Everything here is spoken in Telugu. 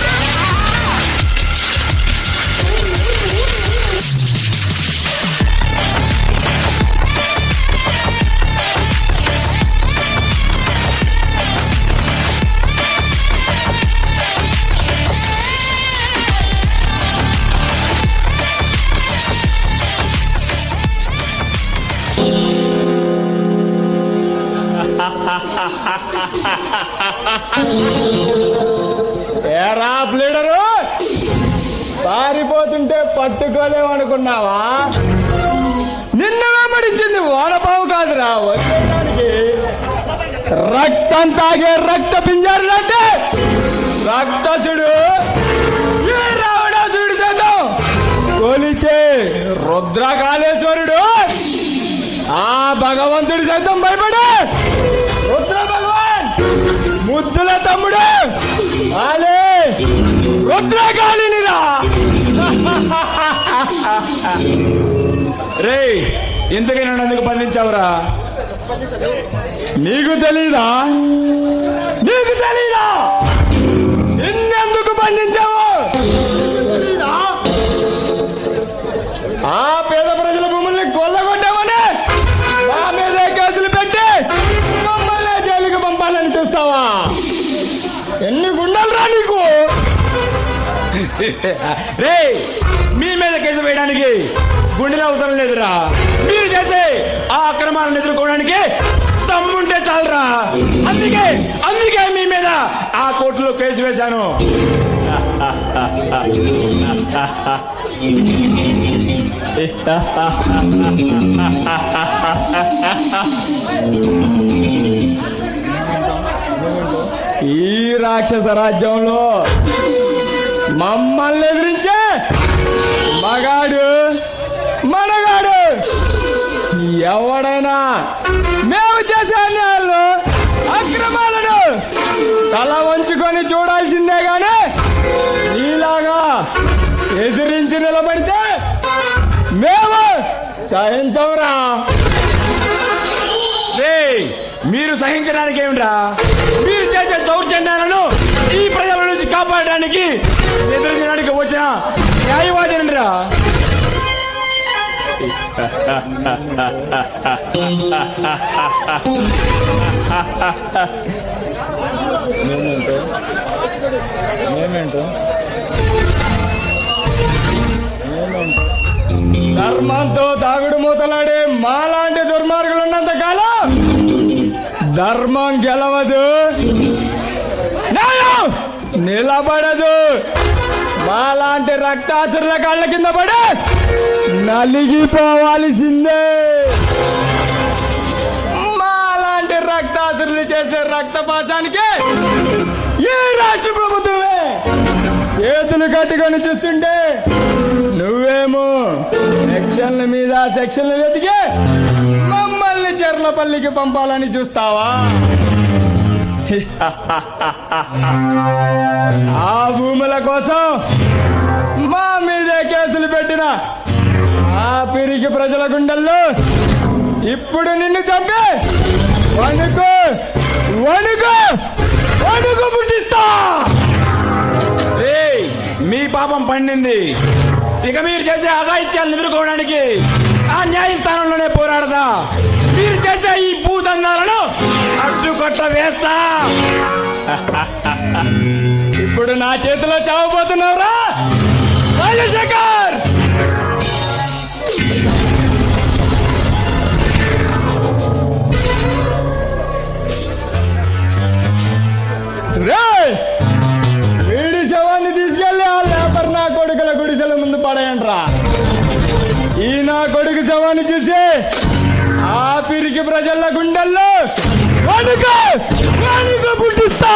Yeah. ఉంటే పట్టుకోలేమనుకున్నావా నిన్న వెంబడించింది వానపావు కాదురా. వచ్చేదానికి రక్తం తాగే రక్త పింజారులంటే రక్తసుడు. ఏ రావణాసుడు చేద్దాం కొలిచే రుద్రకాళేశ్వరుడు. ఆ భగవంతుడి సైతం భయపడే రుద్ర భగవాన్ ముద్దుల తమ్ముడు. ఆలే రే ఇంతకైనా నన్ను ఎందుకు బంధించావురా? నీకు తెలీదా? రే మీ మీద కేసు వేయడానికి గుండెలు అవసరం లేదురా. మీరు చేసే ఆ అక్రమాలను ఎదుర్కోవడానికి తమ్ముంటే చాలరా. అందుకే అందుకే మీ మీద ఆ కోర్టులో కేసు వేశాను. ఈ రాక్షస రాజ్యంలో మమ్మల్ని ఎదిరించే మగాడు మనగాడు. ఎవడైనా మేము చేసే అన్యాయాలు అక్రమాలను తల వంచుకొని చూడాల్సిందే గాని నీలాగా ఎదిరించి నిలబడితే మేము సహించవురా రేయ్, మీరు సహించడానికి ఏమిరా మీరు చేసే దౌర్జన్యాలను ఈ ప్రజలు నుంచి కాపాడడానికి ఎదుర్కొనడానికి వచ్చిన న్యాయవాదినిరా మేమేంటో ధర్మంతో దాగుడు మూతలాడే మాలాంటి దుర్మార్గులు ఉన్నంత కాలం ధర్మం గెలవదు. నిలబడదు. మాలాంటి రక్తాసురుల కళ్ళ కింద పడి నలిగిపోవాల్సిందే. మాలాంటి రక్తాసురులు చేసే రక్తపాసానికి ఈ రాష్ట్ర ప్రభుత్వమే చేతులు కట్టుకొని చూస్తుంటే నువ్వేమో సెక్షన్ల మీద సెక్షన్లు వెతికి మమ్మల్ని చెర్లపల్లికి పంపాలని చూస్తావా? ఆ భూముల కోసం మా మీదే కేసులు పెట్టిన ఆ పిరికి ప్రజల గుండెల్లో ఇప్పుడు నిన్ను చంపి వణుకు వణుకు వణుకు పుట్టిస్తా! మీ పాపం పండింది. ఇక మీరు చేసే అఘాయిత్యాలను ఎదుర్కోవడానికి ఆ న్యాయస్థానం అడ్డుకొట్ట వేస్తా. ఇప్పుడు నా చేతిలో చావబోతున్నావురా? రాజశేఖర్! వీడి శవాన్ని తీసుకెళ్ళి ఆ లేబర్ నా కొడుకుల గుడిసెల ముందు పడేయండ్రా. ఈ నా కొడుకు శవాన్ని చూసి ఆ పిరికి ప్రజల గుండెల్లో వెనుక వెనుక పుట్టిస్తా